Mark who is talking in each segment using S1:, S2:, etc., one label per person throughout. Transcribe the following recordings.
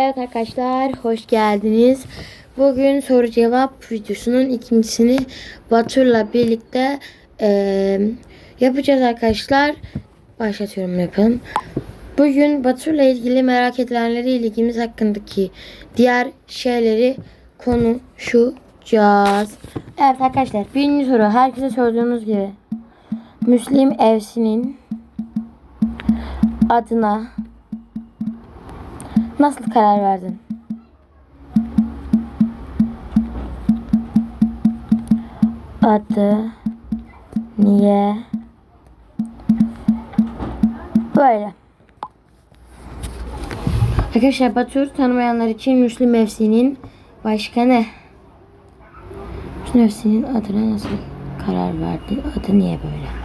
S1: Evet arkadaşlar hoş geldiniz. Bugün soru cevap videosunun ikincisini Batur'la birlikte eee, yapacağız arkadaşlar. Başlatıyorum yapalım. Bugün Batur'la ilgili merak edilenleri ilgimiz hakkındaki diğer şeyleri konuşacağız. Evet arkadaşlar birinci soru herkese sorduğunuz gibi Müslim Evsi'nin adına Nasıl karar verdin? Adı niye böyle? Arkadaşlar Batur tanımayanlar için Müslüm Efsi'nin başkanı. Müslüm Efsi'nin adına nasıl karar verdi? Adı niye böyle?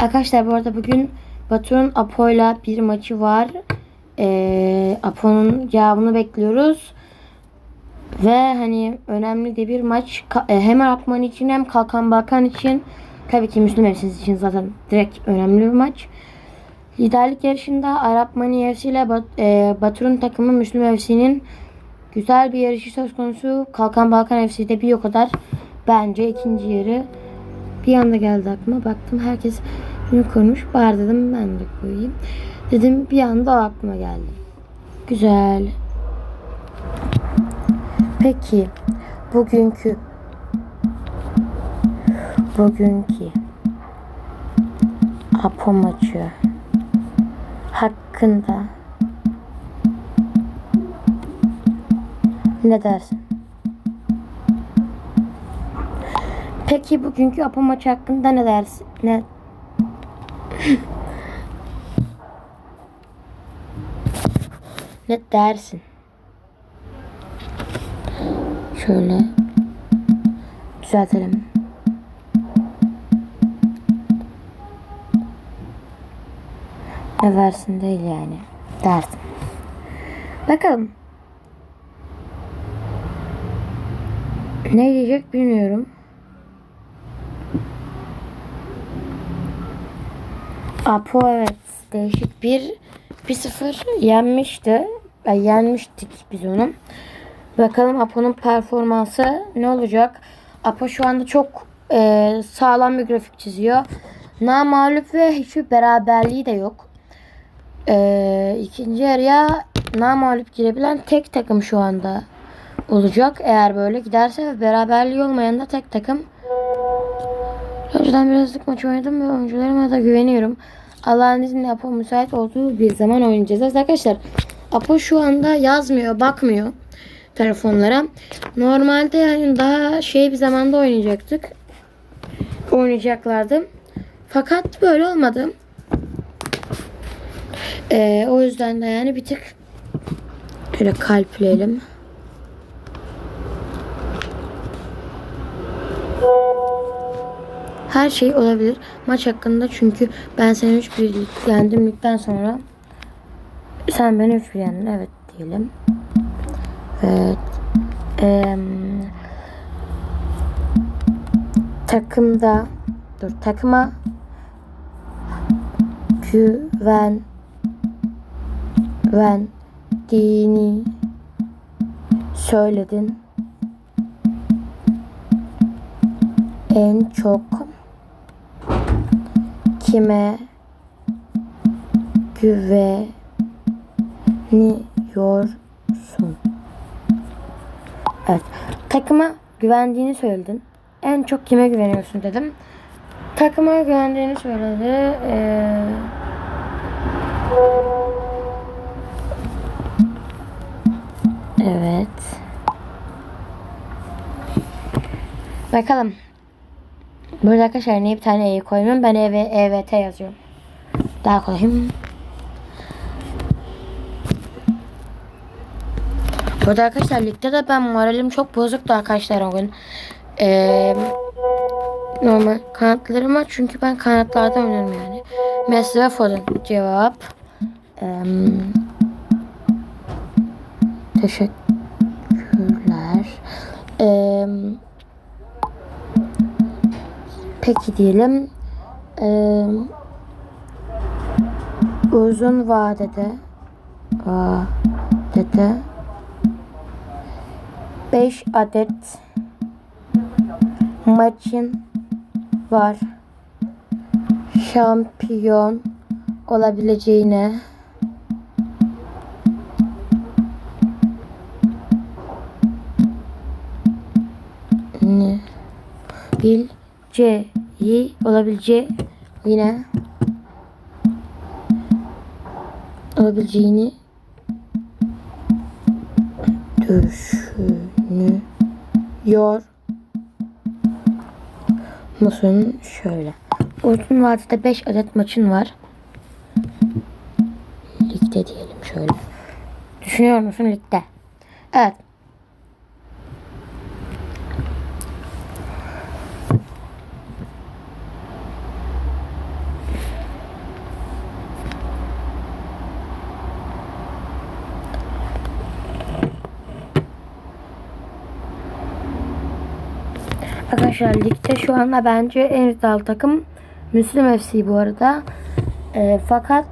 S1: Arkadaşlar bu arada bugün Batur'un Apo'yla bir maçı var. Ee, Apo'nun cevabını bekliyoruz. Ve hani önemli de bir maç. E, hem Arapman için hem Kalkan Balkan için. Tabii ki Müslüm Efsiniz için zaten direkt önemli bir maç. Liderlik yarışında Arap Mani ile Bat- e, Batur'un takımı Müslüm FC'nin güzel bir yarışı söz konusu. Kalkan Balkan FC'de bir o kadar. Bence ikinci yarı bir anda geldi aklıma. Baktım herkes bunu koymuş. Bari dedim ben de koyayım. Dedim bir anda o aklıma geldi. Güzel. Peki bugünkü bugünkü Apo maçı hakkında ne dersin? Peki bugünkü Apo maçı hakkında ne dersin? Ne? ne dersin? Şöyle düzeltelim. Ne versin değil yani. Dersin. Bakalım. Ne diyecek bilmiyorum. Apo evet değişik bir 1-0 yenmişti. Ya, yenmiştik biz onu. Bakalım Apo'nun performansı ne olacak? Apo şu anda çok e, sağlam bir grafik çiziyor. Namalup ve hiçbir beraberliği de yok. E, ikinci yarıya namalup girebilen tek takım şu anda olacak. Eğer böyle giderse ve beraberliği olmayan da tek takım. Önceden birazcık maç oynadım ve oyuncularıma da güveniyorum. Allah'ın izniyle Apo müsait olduğu bir zaman oynayacağız. Arkadaşlar Apo şu anda yazmıyor, bakmıyor telefonlara. Normalde yani daha şey bir zamanda oynayacaktık. Oynayacaklardı. Fakat böyle olmadı. Ee, o yüzden de yani bir tık şöyle kalpleyelim. Her şey olabilir. Maç hakkında çünkü ben seni 3-1 yendim ligden sonra. Sen beni 3-1 yendin. Evet diyelim. Evet. Eee, takımda dur takıma güven güven dini söyledin. En çok kime güveniyorsun? Evet. Takıma güvendiğini söyledin. En çok kime güveniyorsun dedim. Takıma güvendiğini söyledi. Ee, evet. Bakalım. Burada arkadaşlar niye bir tane E koymuyorum? Ben EV, EVT yazıyorum. Daha kolay. Burada arkadaşlar ligde de ben moralim çok bozuktu arkadaşlar o gün. Ee, normal kanatlarım çünkü ben kanatlardan oynuyorum yani. Messi ve Foden cevap. Ee, teşekkürler. Ee, peki diyelim. eee, uzun vadede vadede 5 adet maçın var. Şampiyon olabileceğine ne bileceği olabileceği yine olabileceğini düşünüyor musun? Şöyle. Uzun vadede 5 adet maçın var. Ligde diyelim şöyle. Düşünüyor musun ligde? Evet. Arkadaşlar ligde şu anda bence en iddialı takım Müslüm FC bu arada. Ee, fakat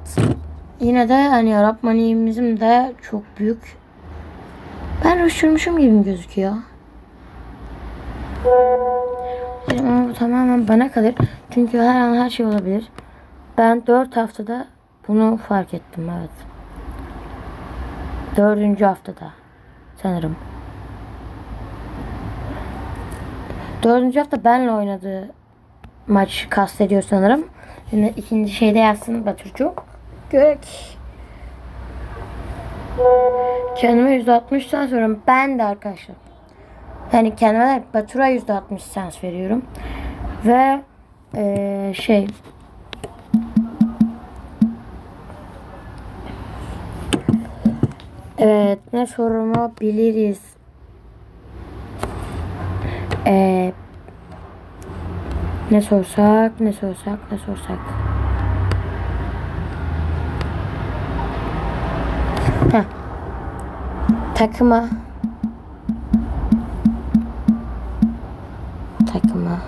S1: yine de hani Arap maniyimizin de çok büyük. Ben uçurmuşum gibi gözüküyor? Ama bu tamamen bana kalır. Çünkü her an her şey olabilir. Ben 4 haftada bunu fark ettim evet. Dördüncü haftada sanırım. Dördüncü hafta benle oynadığı maç kastediyor sanırım. Şimdi ikinci şeyde yazsın Baturcuk. Görek. Kendime %60 sens veriyorum. Ben de arkadaşlar. Yani kendime Batur'a %60 sens veriyorum. Ve eee, şey Evet ne sorumu biliriz. Ee, ne sorsak, ne sorsak, ne sorsak. Heh. Takıma. Takıma.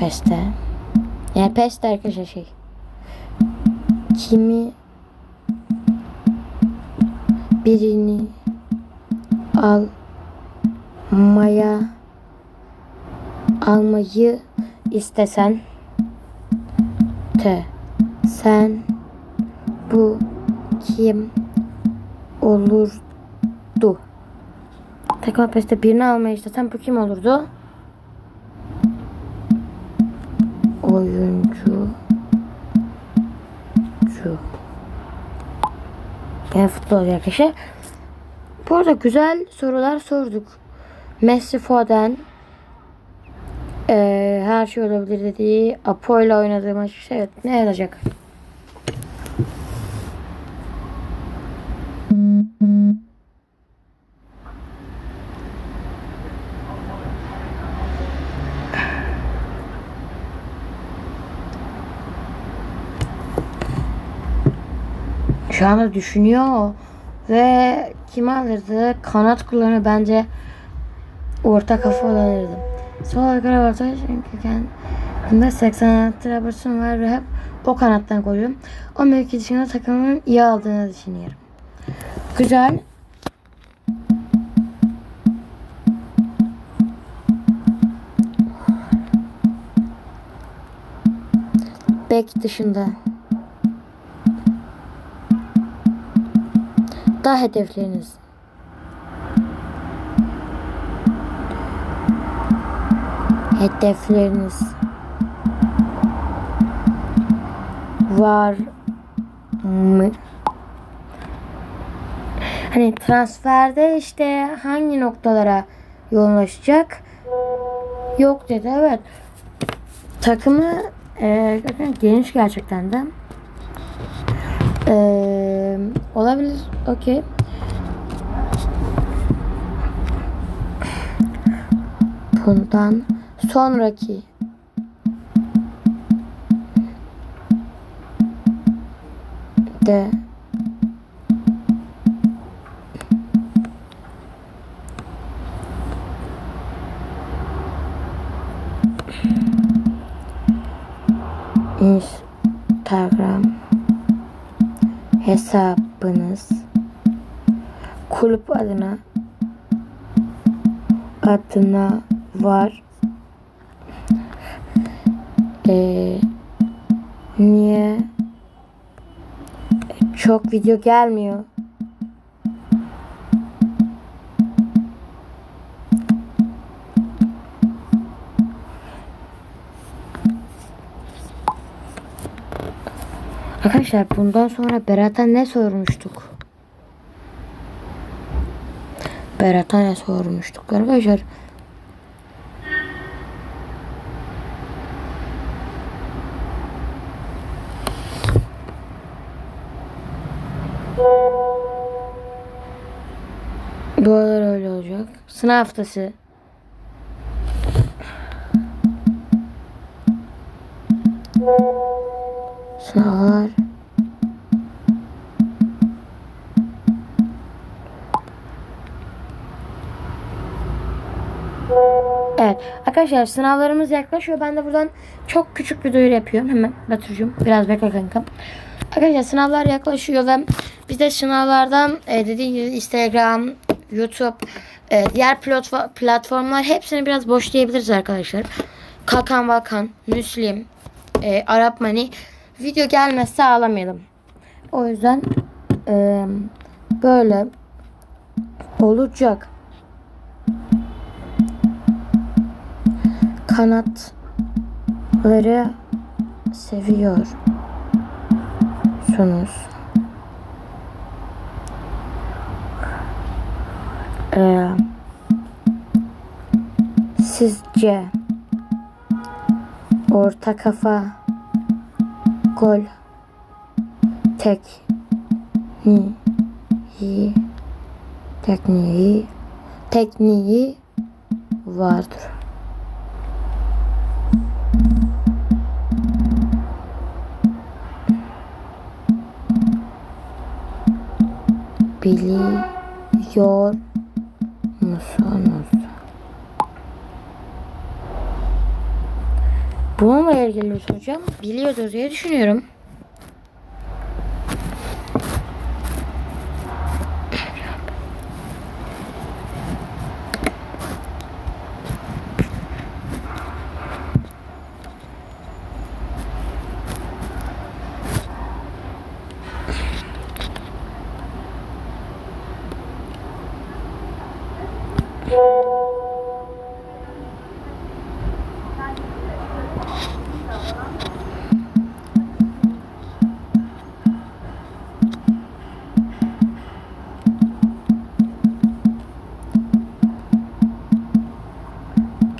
S1: Peste. Yani peste arkadaşlar şey. Kimi birini almaya almayı istesen te sen bu kim olurdu? Takma peste birini almayı istesen bu kim olurdu? Oyuncu şu. Yani futbol arkadaşlar. Bu arada güzel sorular sorduk. Messi Foden eee, her şey olabilir dediği Apo ile oynadığı maç evet ne yazacak? Şu anda düşünüyor ve kim alırdı? Kanat kullanıyor bence orta kafa alırdım. Sol ayak orta çünkü kendimde 86 Robertson var ve hep o kanattan koyuyorum. O mevki dışında takımın iyi aldığını düşünüyorum. Güzel. Bek dışında. Daha hedefleriniz. Hedefleriniz var mı? Hani transferde işte hangi noktalara yoğunlaşacak? Yok dedi evet. Takımı e, geniş gerçekten de. Ee, olabilir. Okey. Bundan sonraki de Instagram hesabınız kulüp adına adına var. Ee, niye çok video gelmiyor? Arkadaşlar bundan sonra Berat'a ne sormuştuk? Berat'a ne sormuştuk arkadaşlar? Bu aralar öyle olacak. Sınav haftası. Sınavlar. Evet arkadaşlar sınavlarımız yaklaşıyor. Ben de buradan çok küçük bir duyuru yapıyorum. Hemen Baturcuğum biraz bekle kanka. Arkadaşlar sınavlar yaklaşıyor ve biz de sınavlardan e, dediğim gibi Instagram, YouTube, e, diğer platform, platformlar hepsini biraz boşlayabiliriz arkadaşlar. Kakan Vakan, Müslim, e, Arap Mani video gelmezse ağlamayalım. O yüzden e, böyle olacak. Kanatları seviyorsunuz. Ee, sizce orta kafa gol tekniği tekniği tekniği vardır. Biliyor musunuz? Bununla ilgili hocam biliyordur diye düşünüyorum.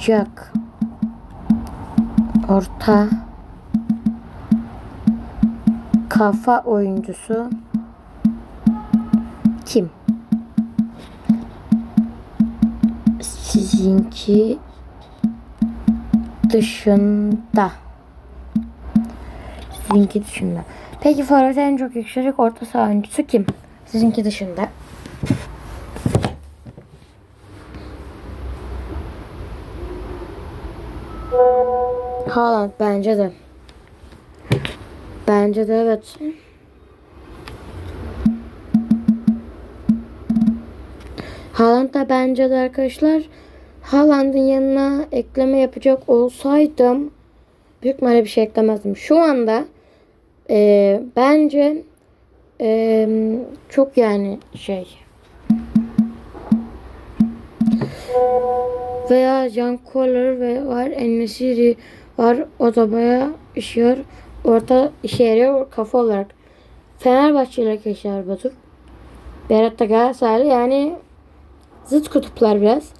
S1: Jack orta kafa oyuncusu kim? Sizinki dışında. Sizinki dışında. Peki forvet en çok yüksek orta saha oyuncusu kim? Sizinki dışında. Bence de. Bence de evet. Haaland da bence de arkadaşlar Haaland'ın yanına ekleme yapacak olsaydım büyük ihtimalle bir şey eklemezdim. Şu anda e, bence e, çok yani şey veya Can Koller ve var Enesiri var. O da bayağı işiyor. Orta işe yarıyor kafa olarak. Fenerbahçe ile arkadaşlar Batur. Berat da Galatasaraylı yani zıt kutuplar biraz.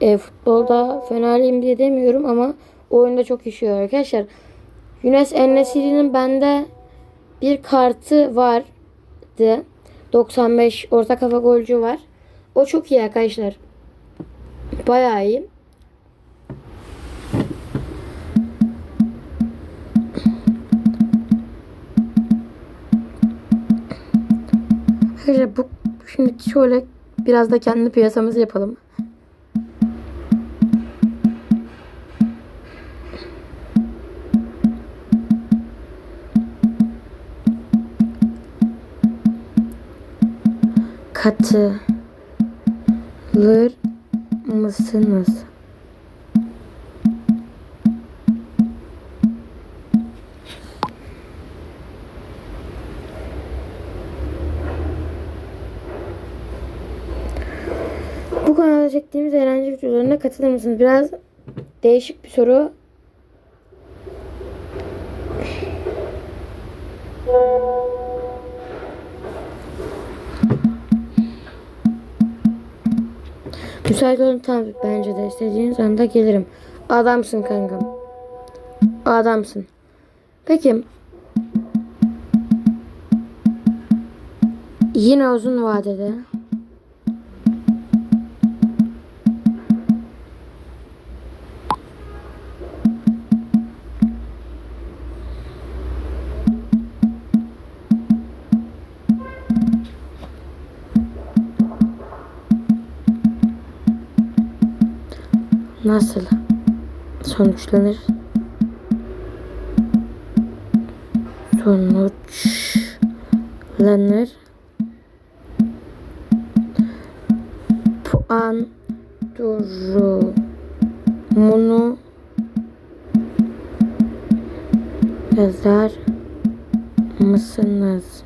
S1: E, futbolda fenaliyim diye demiyorum ama oyunda çok işiyor arkadaşlar. Yunus Enesiri'nin bende bir kartı vardı. 95 orta kafa golcü var. O çok iyi arkadaşlar. Bayağı iyi. Arkadaşlar bu şimdi şöyle biraz da kendi piyasamızı yapalım. Katılır mısınız? Kanalda çektiğimiz eğlence videolarına katılır mısınız? Biraz değişik bir soru. Müsait olun tamam bence de istediğiniz anda gelirim. Adamsın kankam. Adamsın. Peki. Yine uzun vadede. Nasıl sonuçlanır? Sonuçlanır. Puan durumunu yazar mısınız?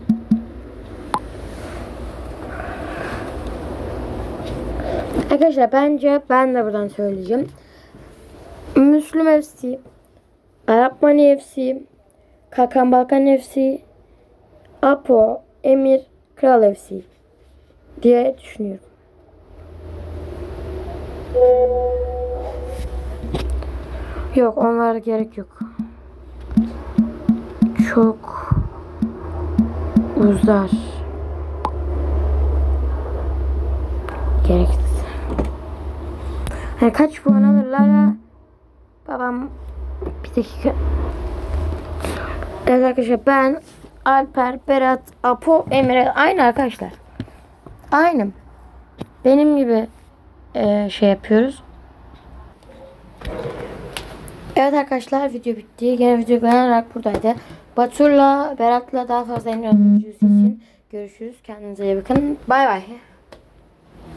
S1: Arkadaşlar bence ben de buradan söyleyeceğim. Müslüm FC, Arap Mani FC, Kakan Balkan FC, Apo, Emir, Kral FC diye düşünüyorum. Yok onlara gerek yok. Çok uzar. Gereksiz. Yani kaç puan alırlar ya? Babam bir dakika. Evet arkadaşlar ben Alper, Berat, Apo, Emre aynı arkadaşlar. Aynı. Benim gibi e, şey yapıyoruz. Evet arkadaşlar video bitti. Yine video beğenerek buradaydı. Batur'la Berat'la daha fazla videosu için görüşürüz. Kendinize iyi bakın. Bay bay.